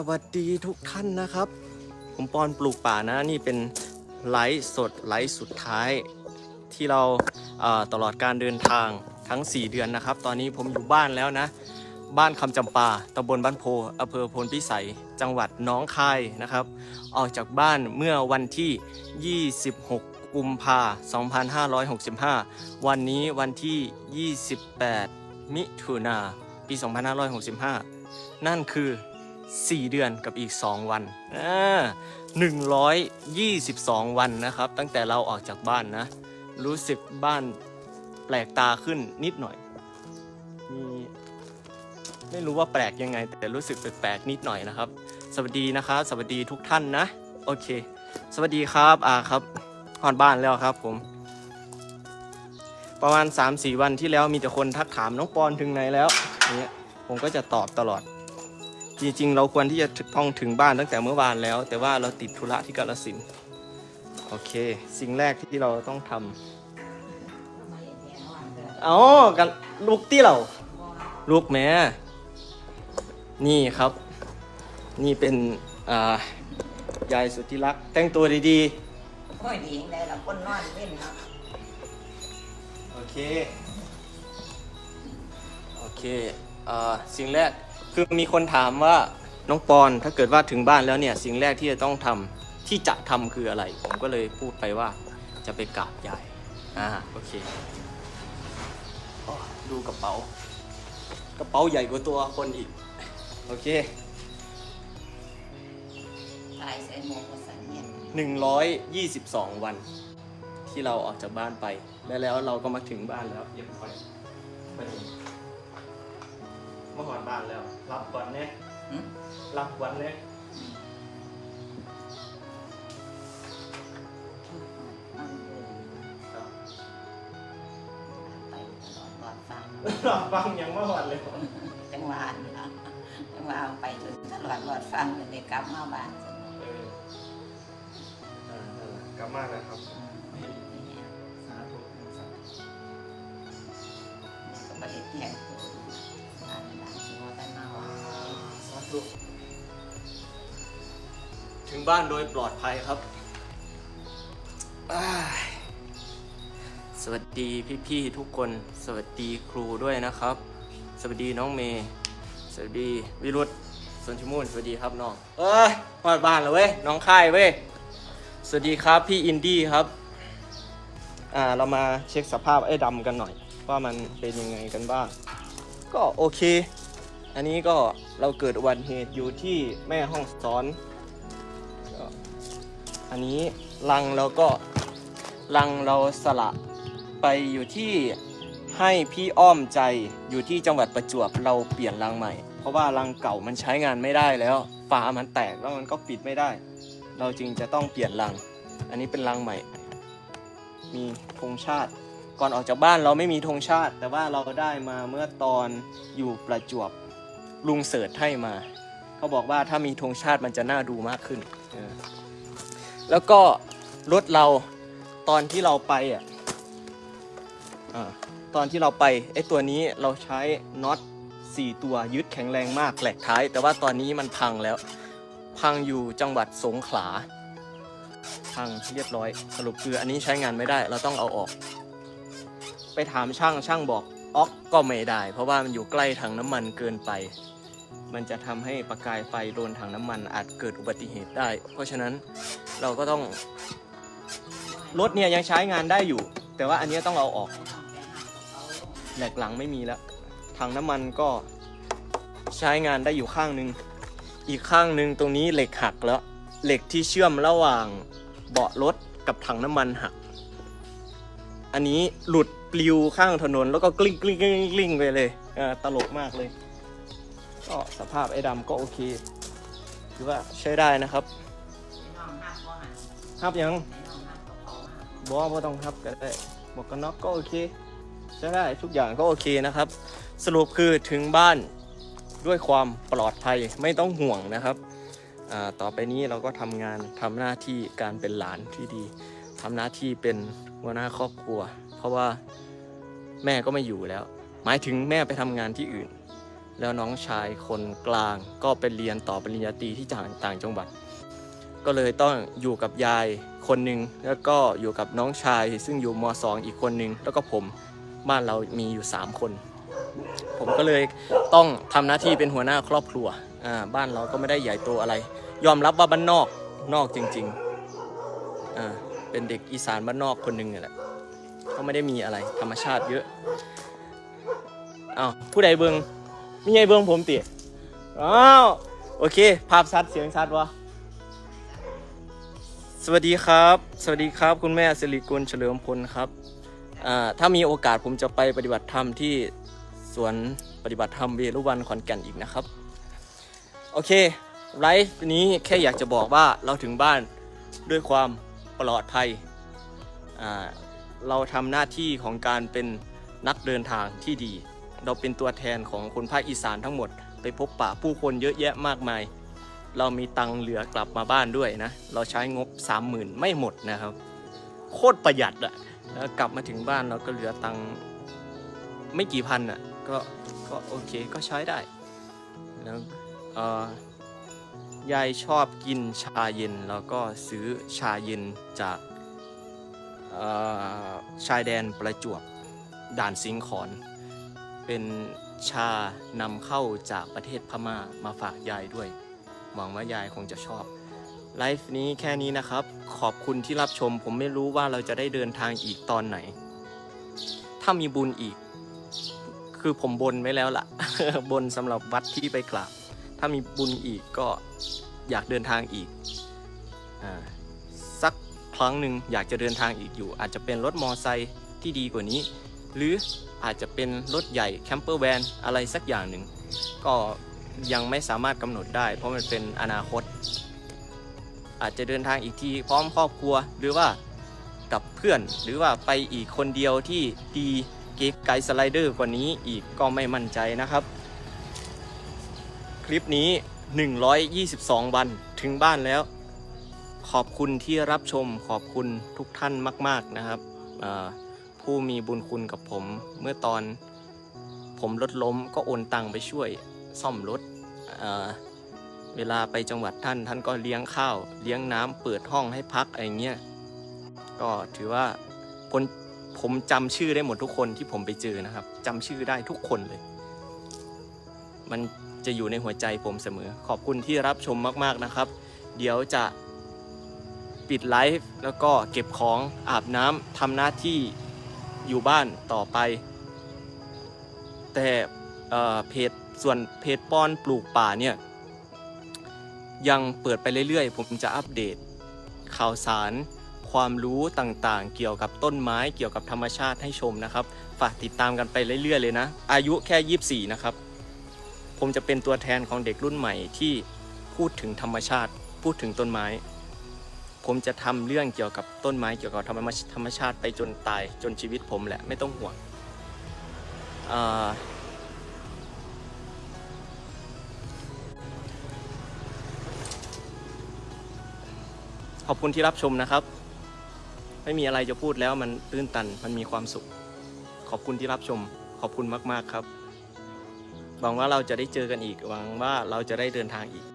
สวัสดีทุกท่านนะครับ ผมปอนปลูกป่านะนี่เป็นไลฟ์สดไลฟ์สุดท้าย ที่เราเอ่อตลอดการเดินทางทั้ง 4 เดือนนะครับ ตอนนี้ผมอยู่บ้านแล้วนะ บ้านคำจำปาตำบลบ้านโพอำเภอโพนพิสัย จังหวัดน้องคายนะครับ ออกจากบ้านเมื่อวันที่ 26 กุมภา2565 วันนี้วันที่ 28 มิถุนาปี 2565 นั่นคือ 4 เดือนกับอีก 2 วันอ่า122 วันนะครับ ตั้งแต่เราออกจากบ้านนะ รู้สึกบ้านแปลกตาขึ้นนิดหน่อยมีไม่รู้ว่าแปลกยังไง แต่รู้สึกแปลกๆนิดหน่อยนะครับ สวัสดีนะครับ สวัสดีทุกท่านนะ โอเค สวัสดีครับอาครับฮอนบ้านแล้วครับผม ประมาณ 3-4 วันที่แล้วมีแต่คนทักถามน้องปอนถึงไหนแล้วเงี้ยผมก็จะตอบตลอด จริง ๆ เราควรที่จะต้องถึงบ้านตั้งแต่เมื่อวานแล้ว แต่ว่าเราติดธุระที่กาลสินธุ์โอเค สิ่งแรกที่เราต้องทำอ๋อกันลูกที่เราลูกแม่นี่ครับ นี่เป็นอ่ายายสุดที่รักแต่งตัวดีโอ้ยดีได้ละคนนอนเว้นเนาะๆโอเค โอเคอ่าสิ่งแรก คือมีคนถามว่าน้องปอนถ้าเกิดว่าถึงบ้านแล้วเนี่ยสิ่งแรกที่จะต้องทำที่จะทำคืออะไร ผมก็เลยพูดไปว่าจะไปกราบยายอ่าโอเคอ๋อดูกระเป๋า กระเป๋าใหญ่กว่าตัวคนอีก โอเคตายใส่หมวกมาใส่เงี้ย122 วัน ที่เราออกจากบ้านไป และแล้วเราก็มาถึงบ้านแล้วเรียบร้อยมา แล้ว รับก่อนแน่หึรับวันแน่มันเลยครับไปตลอดรอดฟังรับฟังยังมาหอนเลยจังหวะนี่ละจังหวะเอาไปจนตลอดรอดฟังเลยได้กลับมาบ้านซะเอออ่านั่นแหละกลับมากนะครับอืมเนี่ยสาธุสาธุก็บริเทียนบ้ ถึงบ้านโดยปลอดภัยครับอ้ายสวัสดีพี่ๆทุกคน สวัสดีครูด้วยนะครับ สวัสดีน้องเมย์ สวัสดีวิรุธสนชมูลสวัสดีครับน้อง เอ้ยพอดบ้านแล้วเว้ย น้องค่ายเว้ย สวัสดีครับพี่อินดี้ครับ อ่าเรามาเช็คสภาพไอ้ดำกันหน่อย ว่ามันเป็นยังไงกันบ้าง ก็โอเค อันนี้ก็เราเกิดอุบัติเหตุอยู่ที่แม่ห้องสอน อันนี้ลังเราก็ลังเราสละไปอยู่ที่ให้พี่อ้อมใจอยู่ที่จังหวัดประจวบเราเปลี่ยนลังใหม่ เพราะว่าลังเก่ามันใช้งานไม่ได้แล้วฝามันแตกแล้วมันก็ปิดไม่ได้ เราจึงจะต้องเปลี่ยนลัง อันนี้เป็นลังใหม่ มีธงชาติ ก่อนออกจากบ้านเราไม่มีธงชาติ แต่ว่าเราได้มาเมื่อตอนอยู่ประจวบ ลุงเสิร์ชให้มา เขาบอกว่าถ้ามีธงชาติมันจะน่าดูมากขึ้น แล้วก็รถเราตอนที่เราไปอะตอนที่เราไปไอ้ตัวนี้เราใช้น็อต4ตัวยึดแข็งแรงมากแหลกท้าย แต่ว่าตอนนี้มันพังแล้ว พังอยู่จังหวัดสงขลา พังเรียบร้อย สรุปคืออันนี้ใช้งานไม่ได้เราต้องเอาออก ไปถามช่างช่างบอก ออกก็ไม่ได้ เพราะว่ามันอยู่ใกล้ถังน้ำมันเกินไป มันจะทำให้ประกายไฟโดนถังน้ำมันอาจเกิดอุบัติเหตุได้ เพราะฉะนั้นเราก็ต้องรถเนี่ยยังใช้งานได้อยู่ แต่ว่าอันนี้ต้องเอาออกแหลกหลังไม่มีแล้วถังน้ำมันก็ใช้งานได้อยู่ข้างนึง อีกข้างหนึ่งตรงนี้เหล็กหักแล้ว เหล็กที่เชื่อมระหว่างเบาะรถกับถังน้ำมันหัก อันนี้หลุดปลิวข้างถนนแล้วก็กลิ้งกลิ้งกลิ้งกลิ้งไปเลยตลกมากเลย ก็สภาพไอ้ดำก็โอเคถือว่าใช้ได้นะครับน้องห้ามบ่หันครับยังน้องห้ามกระเป๋ามาบอว่าต้องครับก็ได้หมวกกันน็อกก็โอเคใช้ได้ทุกอย่างก็โอเคนะครับ สรุปคือถึงบ้านด้วยความปลอดภัยไม่ต้องห่วงนะครับ ต่อไปนี้เราก็ทำงานทำหน้าที่การเป็นหลานที่ดี ทำหน้าที่เป็นหัวหน้าครอบครัว เพราะว่าแม่ก็ไม่อยู่แล้ว หมายถึงแม่ไปทำงานที่อื่น แล้วน้องชายคนกลางก็ไปเรียนต่อปริญญาตรีที่ต่างต่างจังหวัด ก็เลยต้องอยู่กับยายคนหนึ่งแล้วก็อยู่กับน้องชายซึ่งอยู่มสองอีกคนหนึ่งแล้วก็ผมบ้านเรามีอยู่ 3 คน ผมก็เลยต้องทำหน้าที่เป็นหัวหน้าครอบครัวอ่าบ้านเราก็ไม่ได้ใหญ่โตอะไร ยอมรับว่าบ้านนอกนอกจริงๆอ่า เป็นเด็กอีสานบ้านนอกคนหนึ่งนี่แหละก็ไม่ได้มีอะไรธรรมชาติเยอะอ้าวผู้ใดเบิงมีไงเบิงผมติอ้าวโอเค ภาพชัดเสียงชัดวะสวัสดีครับ สวัสดีครับ คุณแม่สิริกุลเฉลิมพลครับอ่าถ้ามีโอกาสผมจะไปปฏิบัติธรรมที่สวนปฏิบัติธรรมเวรุวันขอนแก่นอีกนะครับ โอเคไลฟ์นี้แค่อยากจะบอกว่าเราถึงบ้านด้วยความ ปลอดภัย เราทำหน้าที่ของการเป็นนักเดินทางที่ดี เราเป็นตัวแทนของคนภาคอีสานทั้งหมด ไปพบปะผู้คนเยอะแยะมากมาย เรามีตังเหลือกลับมาบ้านด้วยนะ เราใช้งบ 30,000 ไม่หมดนะครับ โคตรประหยัดอะแล้วกลับมาถึงบ้านเราก็เหลือตังไม่กี่พันอะก็ก็โอเคก็ใช้ได้แล้วเอ่อ ยายชอบกินชาเย็น แล้วก็ซื้อชาเย็นจากชายแดนประจวบด่านสิงขอน เป็นชานำเข้าจากประเทศพม่ามาฝากยายด้วย หวังว่ายายคงจะชอบ ไลฟ์นี้แค่นี้นะครับ ขอบคุณที่รับชม ผมไม่รู้ว่าเราจะได้เดินทางอีกตอนไหน ถ้ามีบุญอีก คือผมบนไว้แล้วล่ะ บนสำหรับวัดที่ไปกราบ ถ้ามีบุญอีกก็อยากเดินทางอีกอสักครั้งหนึ่งอยากจะเดินทางอีกอยู่ อาจจะเป็นรถมอไซค์ที่ดีกว่านี้ หรืออาจจะเป็นรถใหญ่แคมเปอร์แวนอะไรสักอย่างหนึ่งก็ยังไม่สามารถกำหนดได้ เพราะมันเป็นอนาคต อาจจะเดินทางอีกทีพร้อมครอบครัวหรือว่ากับเพื่อนหรือว่าไปอีกคนเดียวที่ดีเก๋ไกสไลเดอร์กว่านี้อีกก็ไม่มั่นใจนะครับ คลิปนี้ 122 วันถึงบ้านแล้ว ขอบคุณที่รับชมขอบคุณทุกท่านมาก ๆนะครับ ผู้มีบุญคุณกับผม เมื่อตอนผมรถล้มก็โอนตังไปช่วยซ่อมรถเวลาไปจังหวัดท่านท่านก็เลี้ยงข้าว เลี้ยงน้ำเปิดห้องให้พักอะไรเงี้ยก็ถือว่าผมจำชื่อได้หมดทุกคนที่ผมไปเจอนะครับจำชื่อได้ทุกคนเลย มันจะอยู่ในหัวใจผมเสมอ ขอบคุณที่รับชมมาก ๆนะครับ เดี๋ยวจะปิดไลฟ์แล้วก็เก็บของอาบน้ำทำหน้าที่อยู่บ้านต่อไป แต่เเพจส่วนเพจป้อนปลูกป่าเนี่ย ยังเปิดไปเรื่อยๆ ผมจะอัปเดต ข่าวสารความรู้ต่างๆ เกี่ยวกับต้นไม้เกี่ยวกับธรรมชาติให้ชมนะครับ ฝากติดตามกันไปเรื่อยๆเลยนะ อายุแค่ 24 นะครับ ผมจะเป็นตัวแทนของเด็กรุ่นใหม่ที่พูดถึงธรรมชาติ พูดถึงต้นไม้ ผมจะทำเรื่องเกี่ยวกับต้นไม้เกี่ยวกับธรรมธรรมชาติไปจนตายจนชีวิตผมแหละไม่ต้องห่วงขอบคุณที่รับชมนะครับ ไม่มีอะไรจะพูดแล้วมันตื้นตันมันมีความสุข ขอบคุณที่รับชม ขอบคุณมาก ๆ ครับ หวังว่าเราจะได้เจอกันอีกหวังว่าเราจะได้เดินทางอีก